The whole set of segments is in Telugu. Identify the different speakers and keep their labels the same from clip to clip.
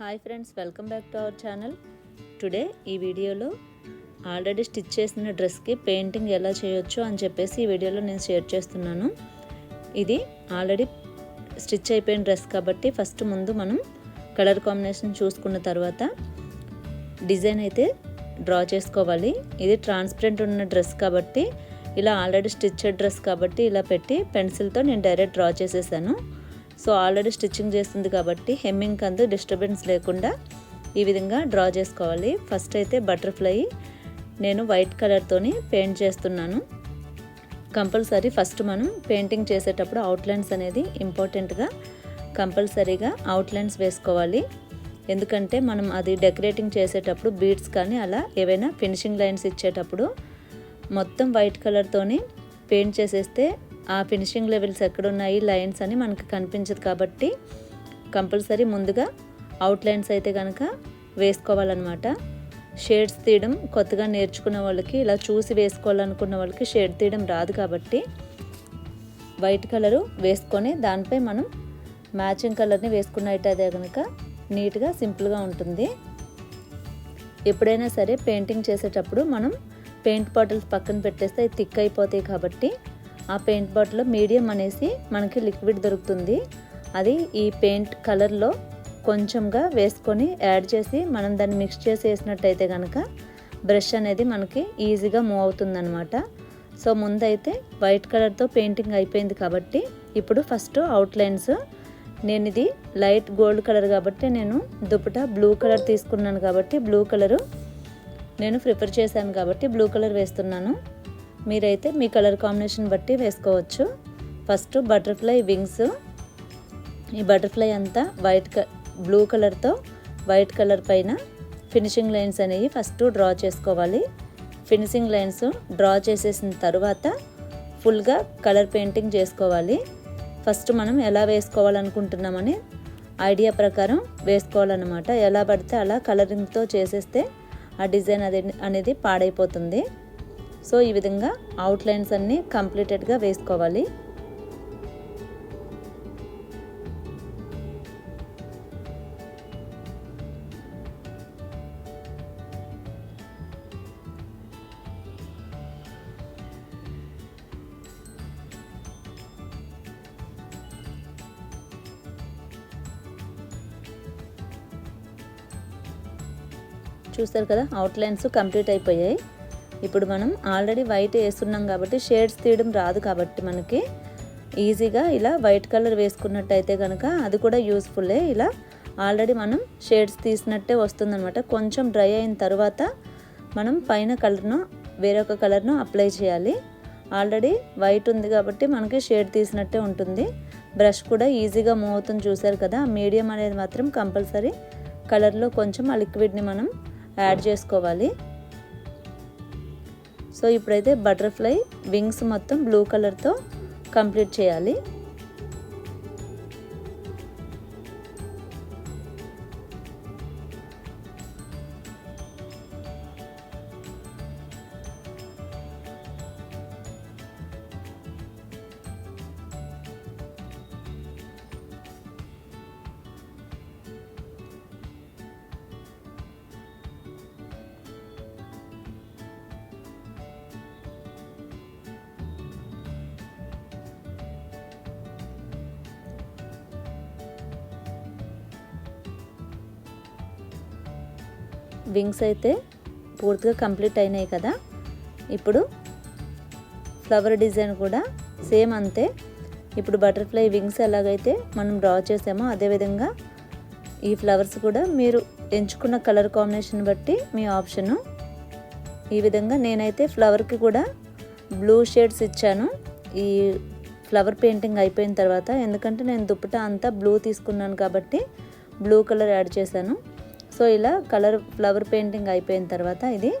Speaker 1: Hi friends welcome back to our channel. Today ఈ వీడియోలో ఆల్రెడీ స్టిచ్ చేసిన డ్రెస్కి పెయింటింగ్ ఎలా చేయొచ్చు అని చెప్పేసి ఈ వీడియోలో నేను షేర్ చేస్తున్నాను. ఇది ఆల్రెడీ స్టిచ్ అయిపోయిన డ్రెస్ కాబట్టి ఫస్ట్ ముందు మనం కలర్ కాంబినేషన్ చూసుకున్న తర్వాత డిజైన్ అయితే డ్రా చేసుకోవాలి. ఇది ట్రాన్స్పరెంట్ ఉన్న డ్రెస్ కాబట్టి ఇలా ఆల్రెడీ స్టిచ్డ్ డ్రెస్ కాబట్టి ఇలా పెట్టి పెన్సిల్తో నేను డైరెక్ట్ డ్రా చేసేసాను. సో ఆల్రెడీ స్టిచ్చింగ్ చేస్తుంది కాబట్టి హెమ్మింగ్ కందు డిస్టర్బెన్స్ లేకుండా ఈ విధంగా డ్రా చేసుకోవాలి. ఫస్ట్ అయితే బటర్ఫ్లై నేను వైట్ కలర్తోని పెయింట్ చేస్తున్నాను. కంపల్సరీ ఫస్ట్ మనం పెయింటింగ్ చేసేటప్పుడు అవుట్లైన్స్ అనేది ఇంపార్టెంట్గా కంపల్సరీగా అవుట్లైన్స్ వేసుకోవాలి. ఎందుకంటే మనం అది డెకరేటింగ్ చేసేటప్పుడు బీడ్స్ కానీ అలా ఏవైనా ఫినిషింగ్ లైన్స్ ఇచ్చేటప్పుడు మొత్తం వైట్ కలర్తోని పెయింట్ చేసేస్తే ఆ ఫినిషింగ్ లెవెల్స్ ఎక్కడున్నాయి లైన్స్ అని మనకు కనిపించదు కాబట్టి కంపల్సరీ ముందుగా అవుట్లైన్స్ అయితే కనుక వేసుకోవాలన్నమాట. షేడ్స్ తీయడం కొత్తగా నేర్చుకున్న వాళ్ళకి ఇలా చూసి వేసుకోవాలనుకున్న వాళ్ళకి షేడ్ తీయడం రాదు కాబట్టి వైట్ కలరు వేసుకొని దానిపై మనం మ్యాచింగ్ కలర్ని వేసుకున్నట్టయితే కనుక నీట్గా సింపుల్గా ఉంటుంది. ఎప్పుడైనా సరే పెయింటింగ్ చేసేటప్పుడు మనం పెయింట్ బాటిల్స్ పక్కన పెట్టేస్తే అవి థిక్ అయిపోతాయి కాబట్టి ఆ పెయింట్ బాటిల్లో మీడియం అనేసి మనకి లిక్విడ్ దొరుకుతుంది. అది ఈ పెయింట్ కలర్లో కొంచెంగా వేసుకొని యాడ్ చేసి మనం దాన్ని మిక్స్ చేసి వేసినట్టయితే కనుక బ్రష్ అనేది మనకి ఈజీగా మూవ్ అవుతుందన్నమాట. సో ముందైతే వైట్ కలర్తో పెయింటింగ్ అయిపోయింది కాబట్టి ఇప్పుడు ఫస్ట్ అవుట్లైన్స్. నేను ఇది లైట్ గోల్డ్ కలర్ కాబట్టి నేను దుపట బ్లూ కలర్ తీసుకున్నాను కాబట్టి బ్లూ కలరు నేను ప్రిఫర్ చేశాను కాబట్టి బ్లూ కలర్ వేస్తున్నాను. మీరైతే మీ కలర్ కాంబినేషన్ బట్టి వేసుకోవచ్చు. First butterfly wings. ఈ బటర్ఫ్లై అంతా వైట్ క బ్లూ కలర్తో వైట్ కలర్ పైన ఫినిషింగ్ లైన్స్ అనేవి ఫస్ట్ డ్రా చేసుకోవాలి. ఫినిషింగ్ లైన్స్ డ్రా చేసేసిన తర్వాత ఫుల్గా కలర్ పెయింటింగ్ చేసుకోవాలి. ఫస్ట్ మనం ఎలా వేసుకోవాలనుకుంటున్నామని ఐడియా ప్రకారం వేసుకోవాలన్నమాట. ఎలా పడితే అలా కలరింగ్తో చేసేస్తే ఆ డిజైన్ అది అనేది పాడైపోతుంది. సో ఈ విధంగా అవుట్లైన్స్ అన్నీ కంప్లీటెడ్గా వేసుకోవాలి. చూస్తారు కదా అవుట్లైన్స్ కంప్లీట్ అయిపోయాయి. ఇప్పుడు మనం ఆల్రెడీ వైట్ వేస్తున్నాం కాబట్టి షేడ్స్ తీయడం రాదు కాబట్టి మనకి ఈజీగా ఇలా వైట్ కలర్ వేసుకున్నట్టయితే కనుక అది కూడా యూస్ఫుల్లే ఇలా ఆల్రెడీ మనం షేడ్స్ తీసినట్టే వస్తుందన్నమాట. కొంచెం డ్రై అయిన తర్వాత మనం పైన కలర్ను వేరొక కలర్ను అప్లై చేయాలి. ఆల్రెడీ వైట్ ఉంది కాబట్టి మనకి షేడ్ తీసినట్టే ఉంటుంది. బ్రష్ కూడా ఈజీగా మూవ్ అవుతుంది చూసారు కదా. మీడియం అనేది మాత్రం కంపల్సరీ కలర్లో కొంచెం ఆ లిక్విడ్ని మనం యాడ్ చేసుకోవాలి. సో ఇప్పుడైతే బటర్ఫ్లై వింగ్స్ మొత్తం బ్లూ కలర్తో కంప్లీట్ చేయాలి. వింగ్స్ అయితే పూర్తిగా కంప్లీట్ అయినాయి కదా. ఇప్పుడు ఫ్లవర్ డిజైన్ కూడా సేమ్ అంతే. ఇప్పుడు బటర్ఫ్లై వింగ్స్ ఎలాగైతే మనం డ్రా చేసామో అదేవిధంగా ఈ ఫ్లవర్స్ కూడా మీరు ఎంచుకున్న కలర్ కాంబినేషన్ బట్టి మీ ఆప్షను. ఈ విధంగా నేనైతే ఫ్లవర్కి కూడా బ్లూ షేడ్స్ ఇచ్చాను. ఈ ఫ్లవర్ పెయింటింగ్ అయిపోయిన తర్వాత ఎందుకంటే నేను దుప్పట అంతా బ్లూ తీసుకున్నాను కాబట్టి బ్లూ కలర్ యాడ్ చేశాను. సో ఇలా కలర్ ఫ్లవర్ పెయింటింగ్ అయిపోయిన తర్వాత ఇది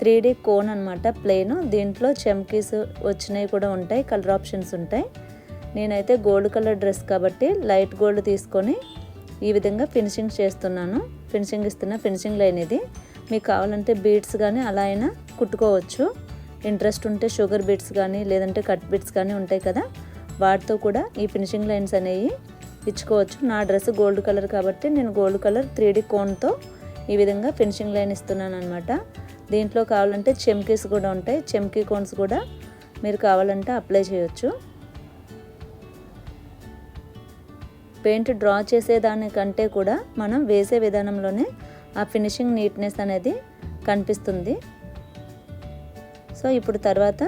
Speaker 1: త్రీ డీ కోన్ అనమాట ప్లేను. దీంట్లో చెమ్కీస్ వచ్చినవి కూడా ఉంటాయి కలర్ ఆప్షన్స్ ఉంటాయి. నేనైతే గోల్డ్ కలర్ డ్రెస్ కాబట్టి లైట్ గోల్డ్ తీసుకొని ఈ విధంగా ఫినిషింగ్ చేస్తున్నాను. ఫినిషింగ్ ఇస్తున్న ఫినిషింగ్ లైన్ ఇది. మీకు కావాలంటే బీట్స్ కానీ అలా అయినా కుట్టుకోవచ్చు. ఇంట్రెస్ట్ ఉంటే షుగర్ బీట్స్ కానీ లేదంటే కట్ బీట్స్ కానీ ఉంటాయి కదా వాటితో కూడా ఈ ఫినిషింగ్ లైన్స్ అనేవి ఇచ్చుకోవచ్చు. నా డ్రెస్ గోల్డ్ కలర్ కాబట్టి నేను గోల్డ్ కలర్ త్రీ డీ కోన్తో ఈ విధంగా ఫినిషింగ్ లైన్ ఇస్తున్నాను అనమాట దీంట్లో కావాలంటే చెమ్కీస్ కూడా ఉంటాయి. చెమ్కీ కోన్స్ కూడా మీరు కావాలంటే అప్లై చేయొచ్చు. పెయింట్ డ్రా చేసేదానికంటే కూడా మనం వేసే విధానంలోనే ఆ ఫినిషింగ్ నీట్నెస్ అనేది కనిపిస్తుంది. సో ఇప్పుడు తర్వాత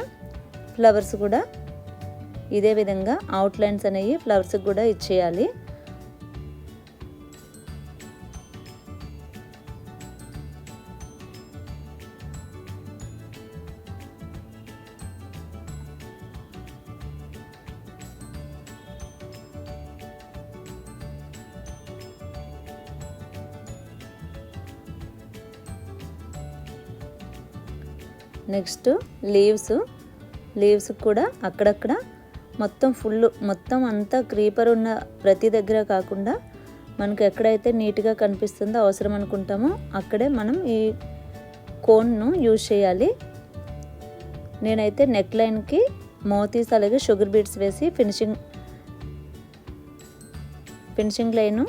Speaker 1: ఫ్లవర్స్ కూడా ఇదే విధంగా అవుట్లైన్స్ అనేవి ఫ్లవర్స్కి కూడా ఇచ్చేయాలి. నెక్స్ట్ లీవ్స్ లీవ్స్ కూడా అక్కడక్కడ మొత్తం ఫుల్ మొత్తం అంతా క్రీపర్ ఉన్న ప్రతి దగ్గర కాకుండా మనకు ఎక్కడైతే నీట్గా కనిపిస్తుందో అవసరం అనుకుంటామో అక్కడే మనం ఈ కోన్ను యూజ్ చేయాలి. నేనైతే నెక్ లైన్కి మోతీస్ అలాగే షుగర్ బీట్స్ వేసి ఫినిషింగ్ ఫినిషింగ్ లైను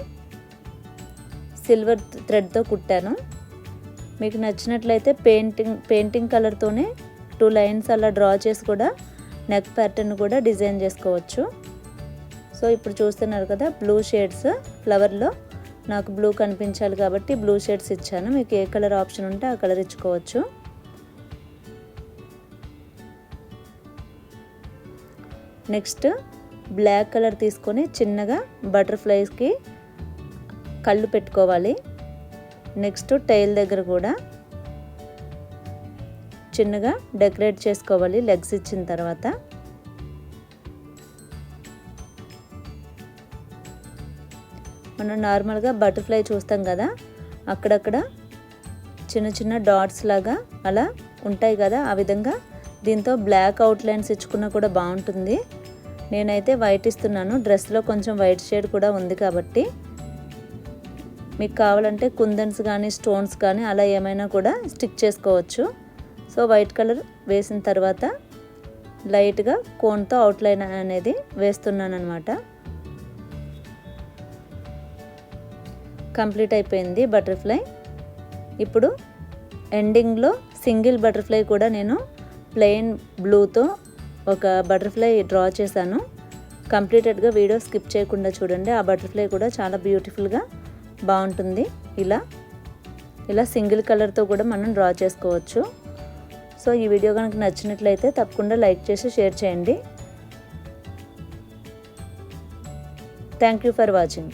Speaker 1: సిల్వర్ థ్రెడ్తో కుట్టాను. మీకు నచ్చినట్లయితే పెయింటింగ్ పెయింటింగ్ కలర్తోనే టూ లైన్స్ అలా డ్రా చేసి కూడా నెక్ ప్యాటర్న్ కూడా డిజైన్ చేసుకోవచ్చు. సో ఇప్పుడు చూస్తున్నారు కదా బ్లూ షేడ్స్ ఫ్లవర్లో నాకు బ్లూ కనిపించాలి కాబట్టి బ్లూ షేడ్స్ ఇచ్చాను. మీకు ఏ కలర్ ఆప్షన్ ఉంటే ఆ కలర్ ఇచ్చుకోవచ్చు. నెక్స్ట్ బ్లాక్ కలర్ తీసుకొని చిన్నగా బటర్ఫ్లైస్కి కళ్ళు పెట్టుకోవాలి. నెక్స్ట్ టైల్ దగ్గర కూడా చిన్నగా డెకరేట్ చేసుకోవాలి లెగ్స్ ఇచ్చిన తర్వాత. మనం నార్మల్గా బటర్ఫ్లై చూస్తాం కదా అక్కడక్కడ చిన్న చిన్న డాట్స్ లాగా అలా ఉంటాయి కదా ఆ విధంగా దీంతో బ్లాక్ అవుట్లైన్స్ ఇచ్చుకున్నా కూడా బాగుంటుంది. నేనైతే వైట్ ఇస్తున్నాను డ్రెస్లో కొంచెం వైట్ షేడ్ కూడా ఉంది కాబట్టి. మీకు కావాలంటే కుందన్స్ కానీ స్టోన్స్ కానీ అలా ఏమైనా కూడా స్టిక్ చేసుకోవచ్చు. సో వైట్ కలర్ వేసిన తర్వాత లైట్గా కోన్తో అవుట్లైన్ అనేది వేస్తున్నాను అనమాట కంప్లీట్ అయిపోయింది బటర్ఫ్లై. ఇప్పుడు ఎండింగ్లో సింగిల్ బటర్ఫ్లై కూడా నేను ప్లెయిన్ బ్లూతో ఒక బటర్ఫ్లై డ్రా చేశాను. కంప్లీటెడ్గా వీడియో స్కిప్ చేయకుండా చూడండి. ఆ బటర్ఫ్లై కూడా చాలా బ్యూటిఫుల్గా బాగుంటుంది. ఇలా ఇలా సింగిల్ కలర్తో కూడా మనం డ్రా చేసుకోవచ్చు. సో ఈ వీడియో కనుక నచ్చినట్లయితే తప్పకుండా లైక్ చేసి షేర్ చేయండి. Thank you for watching